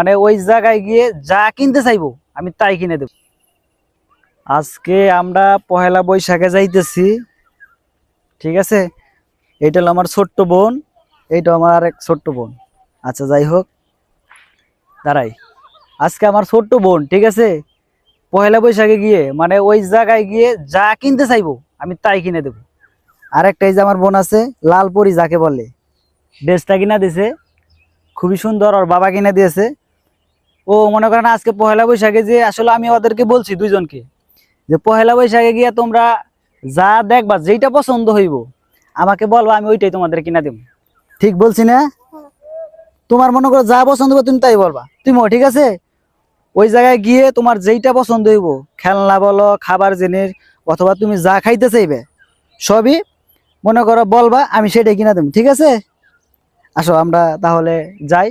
মানে ওই জায়গায় গিয়ে যা কিনতে চাইব, আমি তাই কিনে দেব। আজকে আমরা পহেলা বৈশাখে যাইতেছি, ঠিক আছে? এইটা হলো আমার ছোট্ট বোন এইটা আমার আর এক ছোট্ট বোন। আচ্ছা যাই হোক, দাঁড়াই। আজকে আমার ছোট্ট বোন, ঠিক আছে? পহেলা বৈশাখে গিয়ে মানে ওই জায়গায় গিয়ে যা কিনতে চাইব, আমি তাই কিনে দেবো। আরেকটা এই যে আমার বোন আছে লালপরি যাকে বলে ড্রেসটা কিনা দিছে, খুবই সুন্দর, ওর বাবা কিনে দিয়েছে। ও মনে করেন আজকে পহেলা বৈশাখে যে আসলে আমি ওদেরকে বলছি দুইজনকে, যে পহেলা বৈশাখে গিয়ে তোমরা যা দেখবা, যেইটা পছন্দ হইব, আমাকে বলবা, আমি ওইটাই তোমাদের কিনা দেব ঠিক বলছি না? তোমার মনে করো যা পছন্দ হবে তুমি তাই বলবা। তুমিও ঠিক আছে? ওই জায়গায় গিয়ে তোমার যেইটা পছন্দ হইব, খেলনা বলো, খাবার জিনিস, অথবা তুমি যা খাইতে চাইবে, সবই মনে করো বলবা, আমি সেটাই কিনা দেব ঠিক আছে? আসো, আমরা তাহলে যাই।